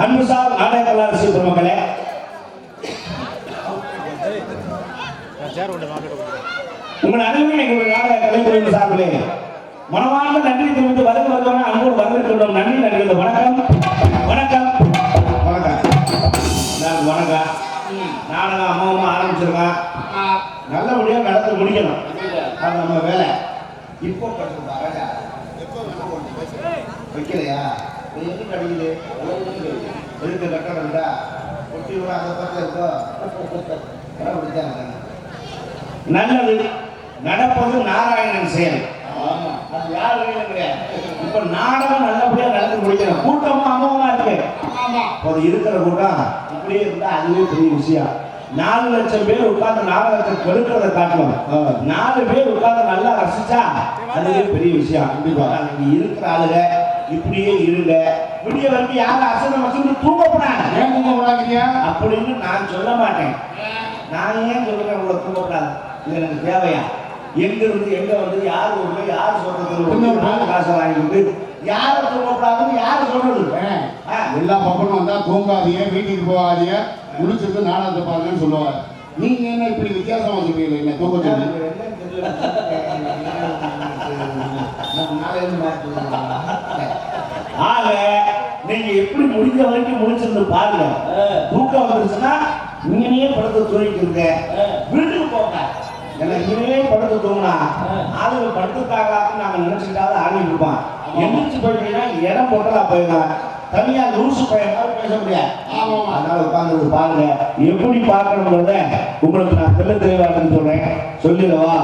அன்பு சார் நாடக கலாரசி பெருமக்களே. உங்கள் அனைவரும் எங்களுடைய நாடக கலைக்குழுவின் சார்பிலே மனமார்ந்த நன்றி தெரிவித்து வருக வருவன அன்போடு வரவேற்கின்றோம். நன்றி நன்றி வணக்கம். வணக்கம். வணக்கம். வணக்கம். நாடகம் அம்மாவும் ஆரம்பிச்சிருக்கோம் நல்லபடியாக நடந்து முடிக்கணும். அது நம்ம வேலை. இப்போ பண்ணுறா ராஜா வைக்கலையா? இது எங்க கிடைக்குது எதுக்கு கட்டணும்டா ஒட்டி விட அந்த பக்கம் இருக்கோ நல்லது. நடப்பது நாராயணன் செயல். அது யார். இப்ப நாடகம் நல்லபடியா நடந்து முடிக்கணும். கூட்டமும் அமோகமா இருக்கு. அது இருக்கிற கூட்டம் இப்படியே இருந்தா அதுவே பெரிய விஷயம். நாலு லட்சம் பேர் உட்கார்ந்து நாடகத்தை கெடுக்கிறத காட்டணும். நாலு பேர் உட்கார்ந்து நல்லா ரசிச்சா அதுவே பெரிய விஷயம். கண்டிப்பா இருக்கிற ஆளுங்க இப்படியே இருங்க விடிய வரைக்கும் யாரும் அசனம் வச்சுட்டு தூங்கப்படாது ஏன் தூங்க விடாதீங்க அப்படின்னு நான் சொல்ல மாட்டேன் நான் ஏன் சொல்றேன் உங்களை தூங்கக்கூடாது இது எனக்கு தேவையா எங்க இருந்து எங்க வந்து யார் ஊர்ல யார் சொல்றது காசை வாங்கிட்டு யாரை தூங்கக்கூடாதுன்னு யார் சொல்றது எல்லா பக்கமும் வந்தா தூங்காதீங்க வீட்டுக்கு போகாதீங்க முடிச்சிட்டு நாடகத்தை பாருங்கன்னு சொல்லுவாங்க நீங்க என்ன இப்படி வித்தியாசமா சொல்றீங்க என்ன தூங்க சொல்லி ஆக நீங்க எப்படி முடிஞ்ச வரைக்கும் முடிச்சிருந்து பாருங்க. தூக்கம் வந்துருச்சுன்னா இங்கனையே படுத்து தூங்கிட்டு வீட்டுக்கு போங்க. ஏன்னா இங்கனையே படுத்து தூங்கினா ஆளுங்க படுத்துட்டாங்களான்னு நாங்க நினைச்சுக்கிட்டாவது ஆடிட்டு இருப்பான் எந்திரிச்சு போயிட்டீங்கன்னா இடம் போட்டதா போயிடலாம். தனியா லூசு பையன் பேச முடியாது. அதனால உட்கார்ந்து பாருங்க. எப்படி பார்க்கணுங்கிறத உங்களுக்கு நான் தெல்ல தெளிவாக சொல்றேன். சொல்லிடவா?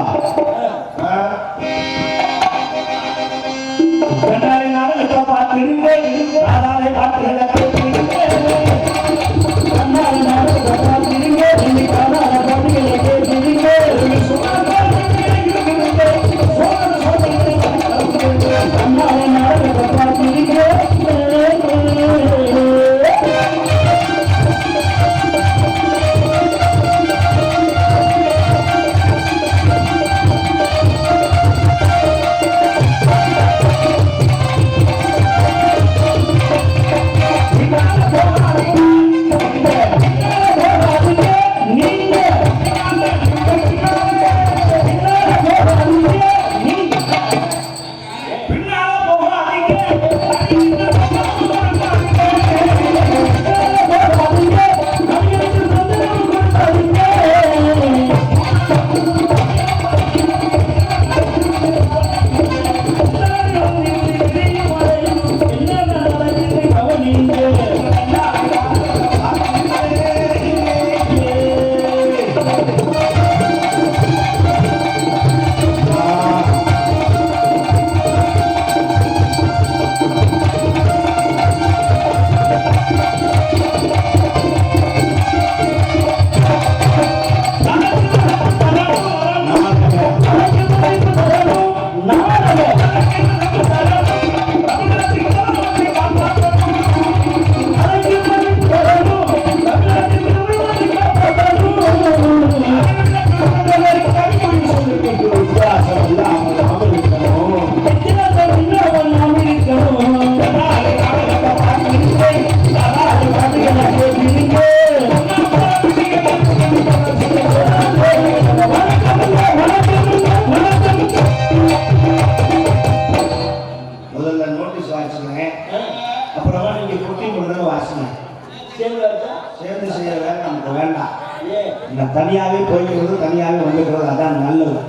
நான் தனியாவே போய்க்கிறது தனியாவே வந்துக்கிறது அதான் நல்லது.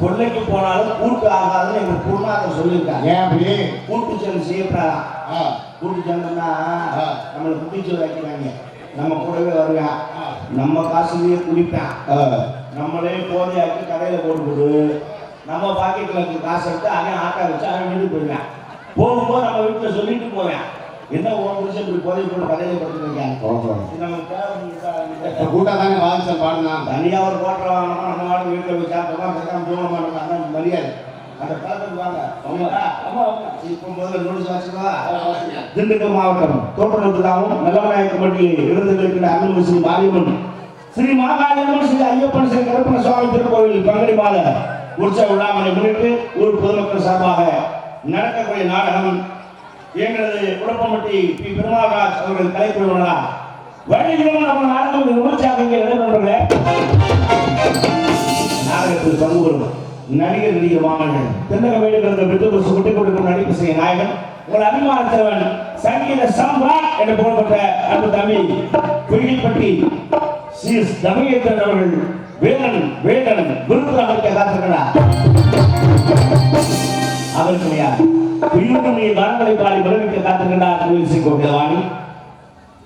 கொள்ளைக்கு போனாலும் கூட்டு ஆகாதுன்னு எங்க குருநாதர் சொல்லியிருக்காங்க ஏன் அப்படி? கூட்டு சேர்ந்து செய்யப்படாதான் ஆ, கூட்டு ஆ. நம்மளை குட்டிச்சோறு வைக்கிறாங்க. நம்ம கூடவே வருவான். நம்ம காசுலயே குடிப்பான் நம்மளே போதையாக்கி கடையில போட்டு போடு நம்ம பாக்கெட்ல இருக்க காசு எடுத்து அவன் ஆட்டா வச்சு அவன் வீட்டுக்கு போயிடுவான். போகும்போது நம்ம வீட்டுல சொல்லிட்டு போவேன். என்ன உன் புருஷன் இப்படி போதை போட்டு கடையில படுத்து வைக்காங்க ஓஹோ. இது நமக்கு தேவை? இப்ப கூட்டா வாதிச்சல் பாடுனா? தனியா ஒரு கோட்டை வாங்கணும்? நம்ம வாடு வீட்டுல போய் தூங்க மாட்டோம் அதான் மரியாதை. அந்த காலத்துக்கு வாங்க. இப்போ முதல்ல நோட்டீஸ் வாசிக்கவா திண்டுக்கல் மாவட்டம் தோட்டத்திலாவும் நல்லவநாயக்கம்பட்டியில் இருந்திருக்கிற அருள் ஸ்ரீ மாரியம்மன். ஸ்ரீ மாகாளியம்மன் ஸ்ரீ ஐயப்பன் ஸ்ரீ கருப்பண சுவாமி திருக்கோவில் பங்குனி மாத உற்சவ விழாவினை முன்னிட்டு ஊர் பொதுமக்கள் சார்பாக நடக்கக்கூடிய நாடகம் எங்களது குழப்பமட்டி பி. பெருமாள்ராஜ் அவர்கள் கலைக்குழுவினரா வள்ளிகளும் நம்ம நாடகம் மிக உற்சாகம் இங்கே நாடகத்தில் பங்கு பெறும் நடிகர் நடிகர் மாமன்னன் தென்னக வேண்டுகிற விட்டு பரிசு விட்டுக் கொடுக்கும் நடிப்பு செய்ய நாயகன் ஒரு அபிமானத்தவன் சங்கீத சம்ராட் என்று புகழ்பெற்ற அன்பு தமிழ் குயில்பட்டி சி. எஸ். தமயத்தன் அவர்கள் வேலன் வேலன் விருது அமைக்க காத்திருக்கிறார். அதற்கு யார் குயிலுடைய வரங்களை பாடி விளைவிக்க காத்திருக்கின்றார் கோயில் கோகிலவாணி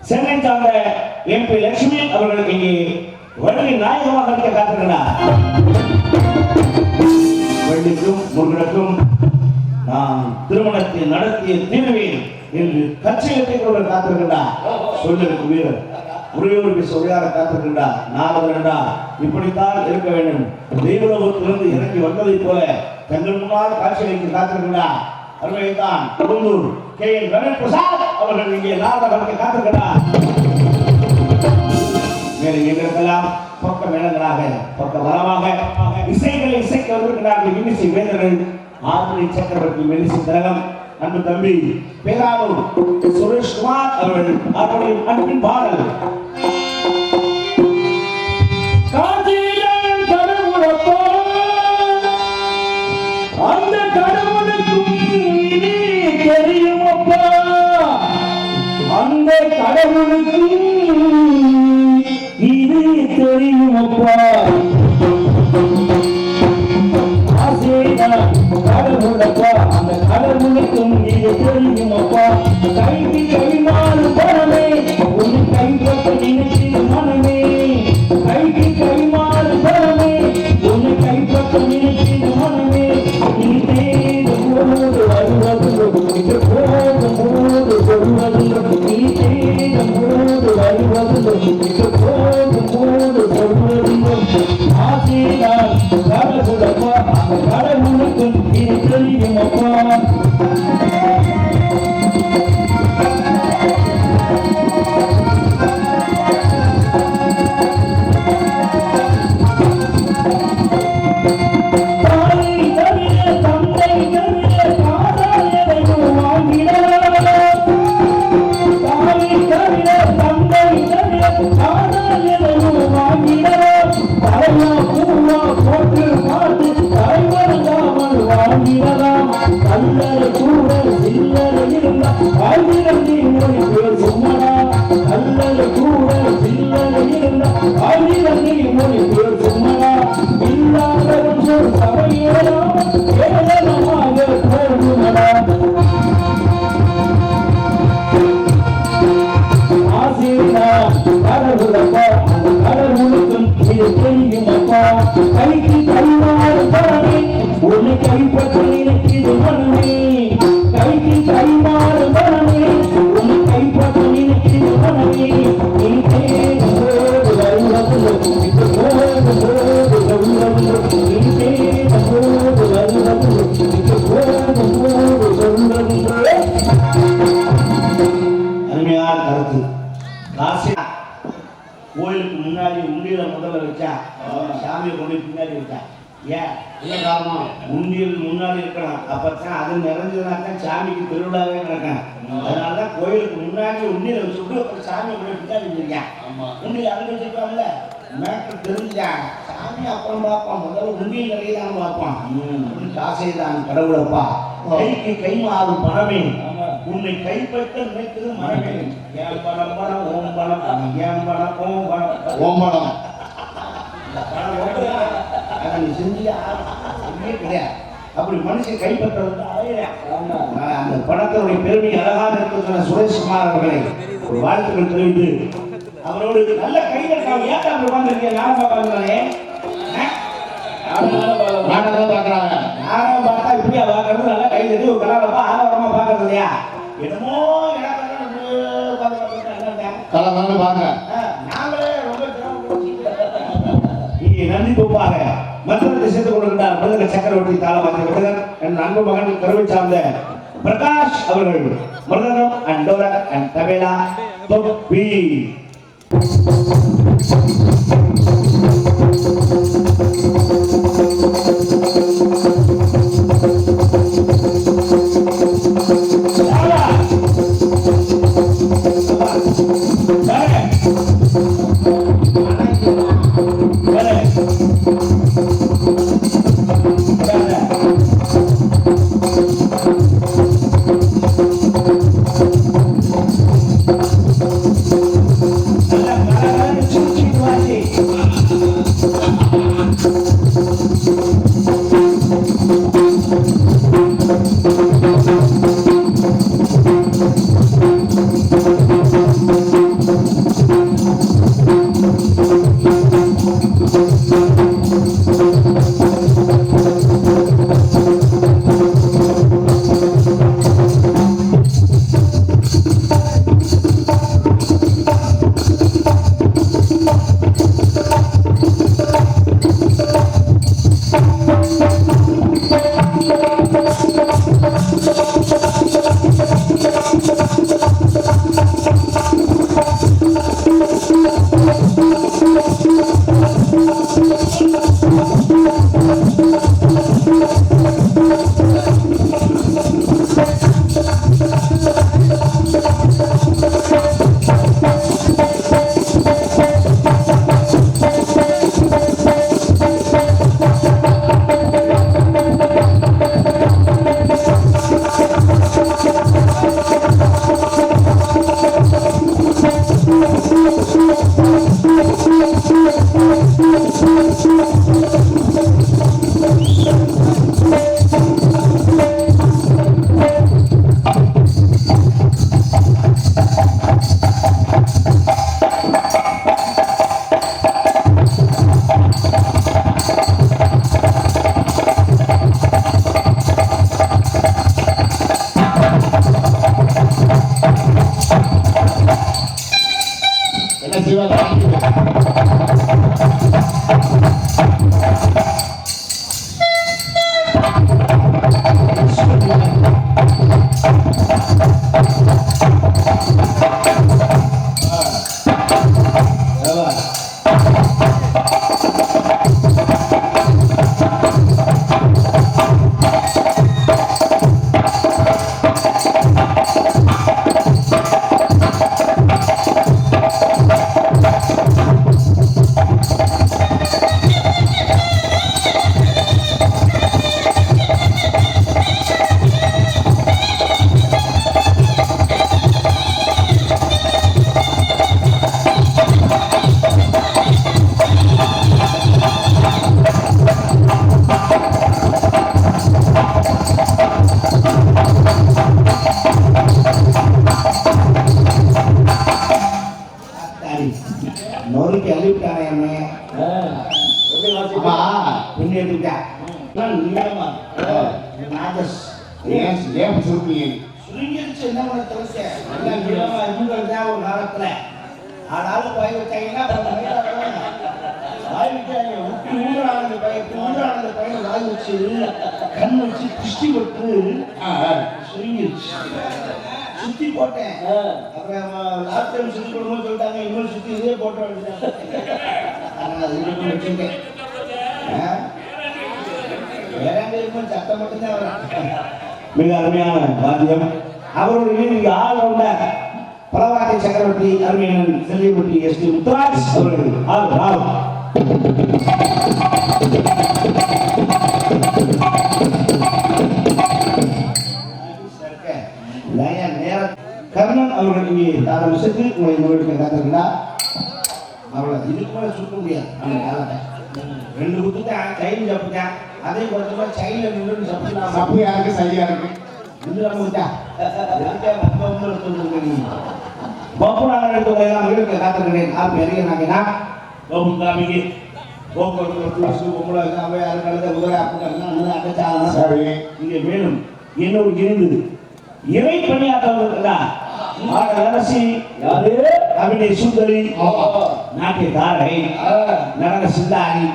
சென்னை சார்ந்த எம்பி லட்சுமி அவர்களுக்கு இங்கே வள்ளி நாயகமாக இருக்க காத்திருக்கிறார் வள்ளிக்கும் முருகனுக்கும் நான் திருமணத்தை நடத்திய தீர்வேன் என்று கட்சியத்தை கொண்டு காத்திருக்கின்றார். சொல்லிருக்கும் வீரர். உரையோருக்கு சொல்லியாக காத்திருக்கின்றார். நாரதரண்டா இப்படித்தான் இருக்க வேண்டும். தெய்வலோகத்திலிருந்து இறங்கி வந்ததைப் போல தங்கள் முன்னால் காட்சி வைத்து காத்திருக்கின்றார். அருமைதான் குழுந்தூர் கே. என். ரமேஷ் பிரசாத் அவர்கள் இங்கே நாரதர்களுக்கு காத்திருக்கிறார். மேலும் எங்களுக்கெல்லாம் பக்க மேலங்களாக பக்க வரமாக இசைகளை இசைக்க வந்திருக்கிறார்கள். இன்னிசை வேந்தர்கள் ஆதிரி சக்கரவர்த்தி மெல்லிசை திலகம் அன்பு தம்பி பேராவூர் சுரேஷ்குமார் அவர்கள் அவருடைய அன்பின் பாடல். கடவுளுக்கு இது தெரியுமப்பா கடவுளப்பா அந்த கடவுளுக்கும் இது தெரியுமப்பா கைக்கு கை பரமே உன் கை நினைக்கிற மனமே. கைக்கு Muito ஏன் காரணம்? உண்டியல் முன்னாடி இருக்கணும் அப்பதான் அது நிறைஞ்சதுனாக்கா சாமிக்கு திருவிழாவே நடக்கும் அதனாலதான் கோயிலுக்கு முன்னாடி உண்டியல வச்சுட்டு அப்புறம் போய் பின்னாடி வச்சிருக்கேன் ஆமா. உண்டியல் அங்க வச்சிருக்காங்கல்ல மேட்டர் தெரிஞ்சா சாமி அப்புறம் பார்ப்பான். முதல்ல உண்டியல் நிறைய தான் பார்ப்பான். அப்படின்னு காசை தான் கடவுளப்பா. கைக்கு கை மாறும் பணமே. உன்னை கைப்பற்ற நினைத்தது மனமே. ஏன் பணம் பணம் ஓம் பணம். ஏன் பணம் ஓம் பணம். ஓம்படம் பணம். நீ செஞ்சியா செஞ்சே கிடையாது அப்படி மனுஷன். நான் அந்த பணத்தினுடைய பெருமை அழகாக இருக்கிற சுரேஷ்குமார் அவர்களை ஒரு வாழ்த்துக்கள் தெரிவித்து அவரோடு நல்ல கைதட்டாங்க ஏன் அப்படி உட்காந்துருக்கீங்க நான் பார்க்கறானே? நாடகம் பார்க்கறாங்க? நானும் பார்த்தா இப்படியா பார்க்கறது? நல்லா கை தட்டி ஒரு கலாடப்பா ஆரவாரமா பார்க்கறது இல்லையா? என்னமோ கலந்து பாருங்க நாங்களே ரொம்ப நன்றி மற்றவர்களை சேர்த்துக் கொண்டிருந்தார் மிருதக சக்கரவர்த்தி தாளவாதி விருதன் என் அன்பு மகன் கருவை சார்ந்த பிரகாஷ் அவர்கள் மிருதகம் அண்ட் டோலர் அண்ட் தபேலா தொப்பி Thank you. வாய் வச்சாங்க. பையன். இப்படி பையன் வாய் வச்சு, கண் வச்சு திருஷ்டி போட்டு சுருங்கிருச்சு. சுத்தி போட்டேன் அப்புறம் லாஸ்ட் டைம் சுத்தி போடும்போது சொல்லிட்டாங்க இன்னொரு சுத்தி இதே போட்டு வந்துட்டாங்க அதனால சத்தம் மட்டும்தான் வரும் மிக அருமையான வாத்தியம் அவருடைய நீங்க ஆள் உள்ள பலவாட்டி சக்கரவர்த்தி அருமையன் செல்லிப்பட்டி எஸ் டி முத்துராஜ் அவர்கள் ஆள் ஆள் கர்ணன் அவர்கள் இங்கே தாராமிசத்து உங்களை நோய்க்கு காத்திருந்தார் அவளை இதுக்கு மேலே சுத்த முடியாது. அந்த காலத்தை. ரெண்டு குத்துட்டேன் கையில் சப்பிட்டேன் அதே கொஞ்சமா சைல நின்று சப்பு யாருக்கு? சரியா இருக்கு. எடுத்து காத்திருக்கிறேன். ஆப் கோபுந்தாமிக்கு போக்குவரத்து உங்களை அவையாறு கழுத குதிரை அப்படின்னு அடைச்சாங்க சரி இங்கே மேலும் என்னோடு இருந்தது இறை பணியாற்றவர்கள் அரசி யாரு அபிநய சுந்தரி நாட்டிய தாரகை நடன சிந்தாரி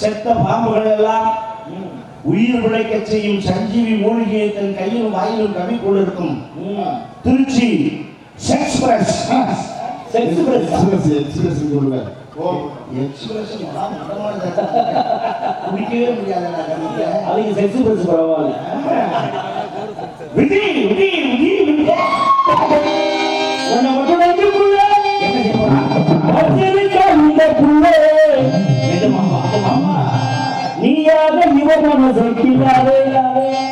செத்த பாம்புகள் எல்லாம் உயிர் பிழைக்க செய்யும் சஞ்சீவி மூலிகையை தன் கையிலும் வாயிலும் கவி கொண்டிருக்கும் Trichy express express express express குடிக்கவே முடியாதுடா அதுக்கு செக்ஸ் பஸ் பரவாயில்ல. விதி விதி விதி விதி உன்னை மட்டும் என்ன நீயாக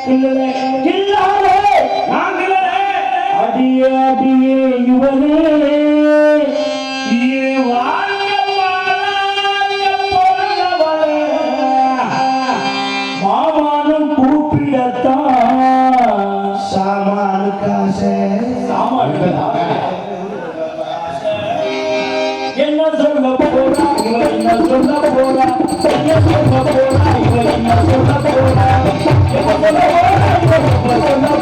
கிள்ளலே அடியே அடியே என்ன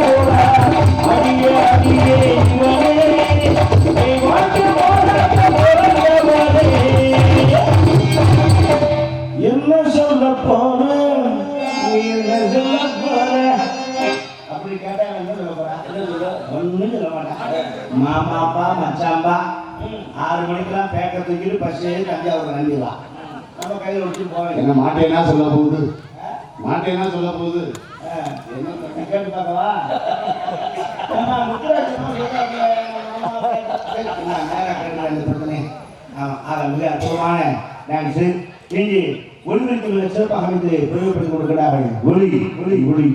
ஒளி ஒளி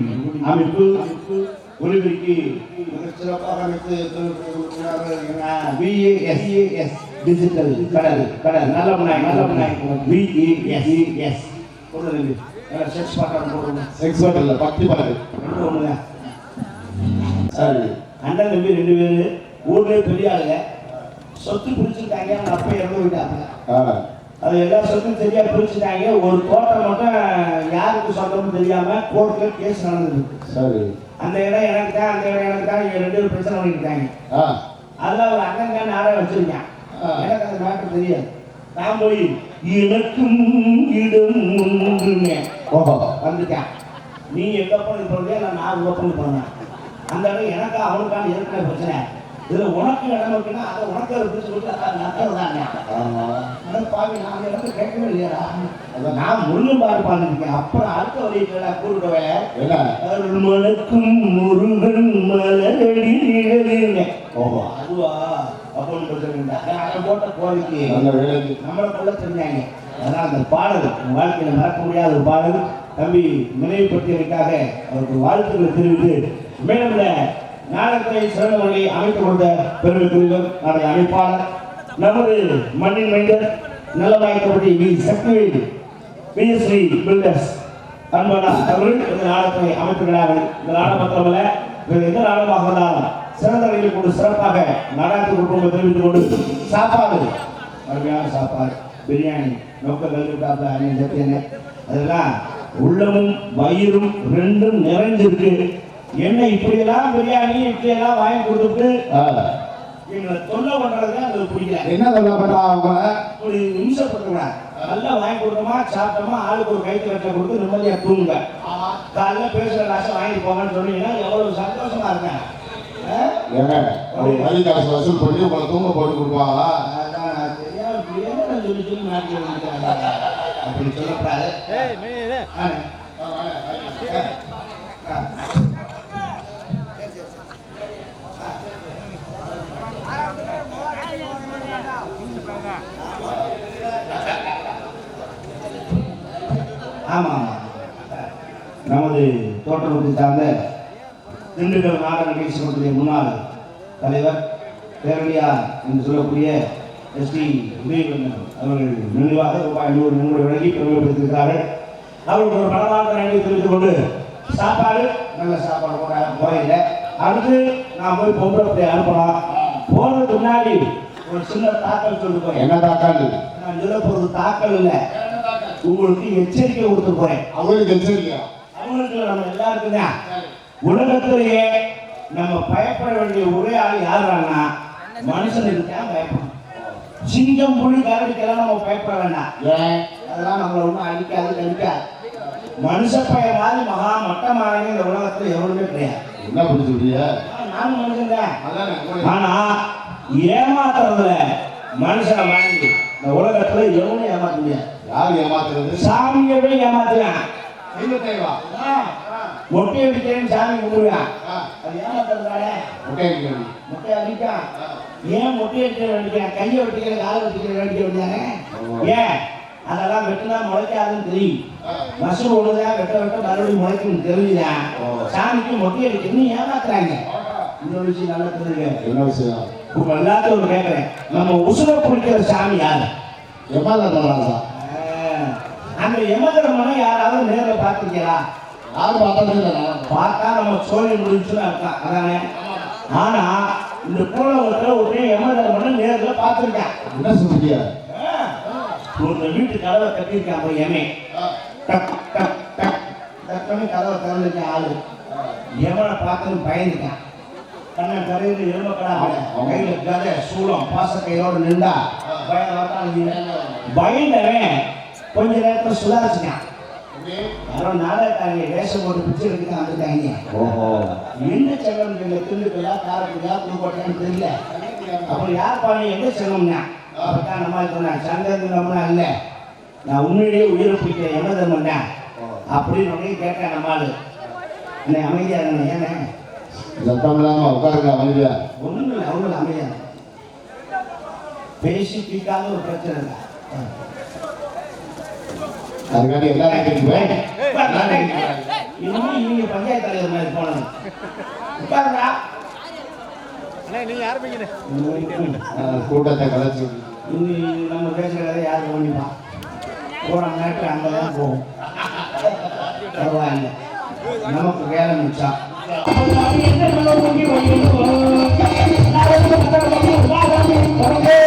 அமைப்பு ஒளிபெருக்கி சிறப்பாக அமைத்து பிரயோகப்படுத்தி கொடுக்கிறார்கள் விஏஎஸ் டிஜிட்டல் கடல் கடல். நல்ல முன்னாய் நல்ல முன்னாய் விஏஎஸ் எஸ் போடுறது செக்ஸ் பாட்டம் பக்தி சரி. அண்ணன் தம்பி ரெண்டு பேரு. ஊர்லயே பெரிய ஆளுங்க. சொத்து பிரிச்சுட்டாங்க அவங்க அப்பா இறந்து அது எல்லா சொத்தும் சரியா பிரிச்சுட்டாங்க ஒரு தோட்டம் மட்டும் யாருக்கு சொந்தம்னு தெரியாம கோர்ட்ல கேஸ் நடந்துருக்கு சரி. அந்த இடம் எனக்கு தான் அந்த இடம் எனக்கு தான் ரெண்டு பேரும் பிரச்சனை பண்ணிக்கிட்டாங்க. அதுல ஒரு அண்ணன் தான் நாடகம் வச்சிருக்கேன். எனக்கு அந்த மேட்டர் தெரியாது. நான் போய் எனக்கும் இடம் ஒன்றுமே வந்துட்டேன். நீ எங்க பண்ணி போறதே இல்லை நான் உங்க பண்ணி போனேன் அந்த இடம் எனக்கு அவனுக்கான ஏற்கனவே பிரச்சனை. இதுல உனக்கு இடம் இருக்குன்னா அதை உனக்கு இருக்குன்னு சொல்லிட்டு நட்டது தானே பாவி நான் இடத்துல கேட்கவே இல்லையாடா. அதான் நான் முருகன் பாரு பாருக்கேன் அப்புறம் அடுத்த வழியில கூடுவே என்ன? அருள்மணக்கும் முருகன் மலரடிங்க ஓஹோ. அதுவா? அப்படின்னு சொல்லுங்க அதை போட்ட கோரிக்கை. வேலைக்கு. நம்மளுக்குள்ள தெரிஞ்சாங்க அதனால் அந்த பாடல். வாழ்க்கையில மறக்க முடியாத ஒரு பாடல். தம்பி நினைவுபடுத்தியதற்காக அவருக்கு வாழ்த்துக்களை தெரிவித்து மேலும் நாடகத்தை சிறந்த முறையில் அமைத்துக் கொண்ட பெருமைக்குரியவர் நாடைய அமைப்பாளர் நமது மண்ணின் மைந்தர் நல்லவாய்க்கப்பட்டி வி. சக்திவேல் பிஎஸ்ரீ பில்டர்ஸ். அன்பனா அவர்கள் இந்த நாடகத்தை அமைத்துகிறார்கள் இந்த நாடகம் மட்டுமல்ல வேறு எந்த நாடகமாக இருந்தாலும் சிறந்த வகையில் கொண்டு சிறப்பாக நாடகத்தை குடும்பம் தெரிவித்துக் கொண்டு சாப்பாடு அருமையான சாப்பாடு பிரியாணி நோக்கங்கள் கல்விட்டாப்ப அதெல்லாம் உள்ளமும் வயிறும் ரெண்டும் நிறைஞ்சிருக்கு. என்ன இப்படியெல்லாம் பிரியாணி இப்படியெல்லாம் வாங்கி கொடுத்துட்டு. எங்களை தொல்லை பண்றது அது பிடிக்கல. என்ன சொல்ல பண்ணா அவங்க? ஒரு நிமிஷம் கொடுக்கக்கூடாது நல்லா வாங்கி கொடுத்தோமா சாப்பிட்டோமா ஆளுக்கு ஒரு கைத்து கட்டை கொடுத்து நிம்மதியா தூங்குங்க. காலைல பேசுற காசை வாங்கிட்டு போங்கன்னு சொன்னீங்கன்னா எவ்வளவு சந்தோஷமா இருக்கேன்? ஏங்க வரி காசு வசூல் பண்ணி உங்களை தூங்க போட்டு கொடுப்பாங்களா? சொல்லி சொல்லி. அப்படி சொல்லக்கூடாது. ஆ. ஆ. ஆமா ஆமா. நமது தோட்டத்தை சார்ந்த திண்டுக்கல் நாடக நிகழ்ச்சி மன்றத்தின் முன்னாள் தலைவர் பேரணியார் என்று சொல்லக்கூடிய எஸ்டி உதயகண்ணன் அவர்கள் நினைவாக ரூபாய் நூறு நூறு வழங்கி பெருமைப்படுத்தியிருக்கிறார்கள் அவர்களுக்கு ஒரு பலமான நன்றி தெரிவித்துக் கொண்டு சாப்பாடு நல்ல சாப்பாடு போட போயில அடுத்து நான் போய் பொம்பளை பிள்ளை அனுப்பலாம் போறதுக்கு முன்னாடி ஒரு சின்ன தாக்கல் போய் என்ன தாக்காண்டு நான் சொல்ல தாக்கல் இல்லை உங்களுக்கு எச்சரிக்கை கொடுத்து போறேன் அவங்களுக்கு எச்சரிக்கையா? அவங்களுக்கு நம்ம எல்லாருக்கும் தான் உலகத்திலேயே நம்ம பயப்பட வேண்டிய ஒரே ஆள் யாருன்னா மனுஷனுக்கு தான் பயப்படணும். சிங்கம் புலி கரடிக்கெல்லாம் நம்ம பயப்பட வேண்டாம். ஏன்? அதெல்லாம் நம்மளை ஒன்றும் அடிக்காது கடிக்காது மனுஷ பையன் மாதிரி மகா மட்டமான இந்த உலகத்துல எவனுமே கிடையாது. என்ன சொல்றீங்க? நானும் மனுஷன் ஆனா ஏமாத்துறதுல மனுஷனை வாங்கி இந்த உலகத்துல எவனும் ஏமாத்த முடியாது. யார் ஏமாத்துறது? சாமியவே ஏமாத்துறான் மொட்டை அடிக்கிறேன்னு சாமி கும்பிடுவான் அது ஏமாத்துறதால முட்டை அடிக்கிறது. மொட்டை அடிக்கான் ஏன் மொட்டை அடிக்கிற வேண்டிக்கான் கையை வெட்டிக்கிற காலை வெட்டிக்கிற வேண்டிக்க வேண்டியானே ஏன் அதெல்லாம் வெட்டினா முளைக்காதுன்னு தெரியும். மசூர் ஒண்ணுதான் வெட்ட வெட்ட மறுபடியும் முளைக்கும் தெரிஞ்சுதான். சாமிக்கு மொட்டை அடிக்கணும் ஏமாத்துறாங்க? இந்த விஷயம் நல்லா தெரிஞ்சுக்க. என்ன விஷயம்? உங்க எல்லாத்தையும் கேட்கறேன் நம்ம உசுர பிடிக்கிற சாமி யாரு? ராசா ஆ, அந்த யமதர்மனை யாராவது நேரில் பார்த்துருக்கீங்களா? யார் பார்த்தது இல்லை. நான் பார்த்தா நம்ம சோழி முடிஞ்சுன்னு அர்த்தம். அதானே? ஆனா இந்த பூலகத்துல ஒரே யமதர்மனை நேரில் பார்த்துருக்கேன். என்ன சொல்றீங்க? ஒரு வீட்டு கதவை கட்டியிருக்கான் போய் எமே. டக் டக் டக். டக்குன்னு கதவை திறந்துருக்கேன் ஆளு. எவனை பார்த்ததும் பயந்துட்டான். கண்ணன் கரையில் எருமக்கடா கையில கதை சூளம் பாசக்கையோடு நின்றா பயம் பயந்தவன் கொஞ்ச நேரத்தில் சுதாரிச்சுட்டான்? யாரோ நாடகக்காரங்க வேஷம் போட்டு பிச்சை எடுக்க வந்துட்டாங்க ஓஹோ. எந்த செல்வம் தெரியல திண்டுக்கலா காரக்குடியா புதுக்கோட்டையான்னு தெரியல. அப்புறம் யார் பாருங்க எந்த செல்வம்னா அப்பதான் நம்ம சொன்னேன் சந்தேகம்னா இல்லை. நான் உண்மையிலேயே உயிரை பிடிக்கிற என்ன தர்மம்னா அப்படின்னு உடனே கேட்டேன் நம்மால் என்னை அமைதியா இருந்தேன் ஏனே சத்தம் இல்லாம உட்காருங்க அமைதியா. ஒன்றும் இல்லை அவங்களும் அமைதியா. பேசி தீர்க்காத ஒரு பிரச்சனை இல்லை. அதுக்காண்டி எல்லா இடத்துக்கும் போய் இன்னும் இவங்க பஞ்சாயத்து தலைவர் மாதிரி கூட்டத்தை கலைச்சு. நம்ம பேசுறத யார் கவனிப்பான் போற நேரத்தில் அங்கே தான் பரவாயில்ல. நமக்கு வேலை மிச்சம் என்ன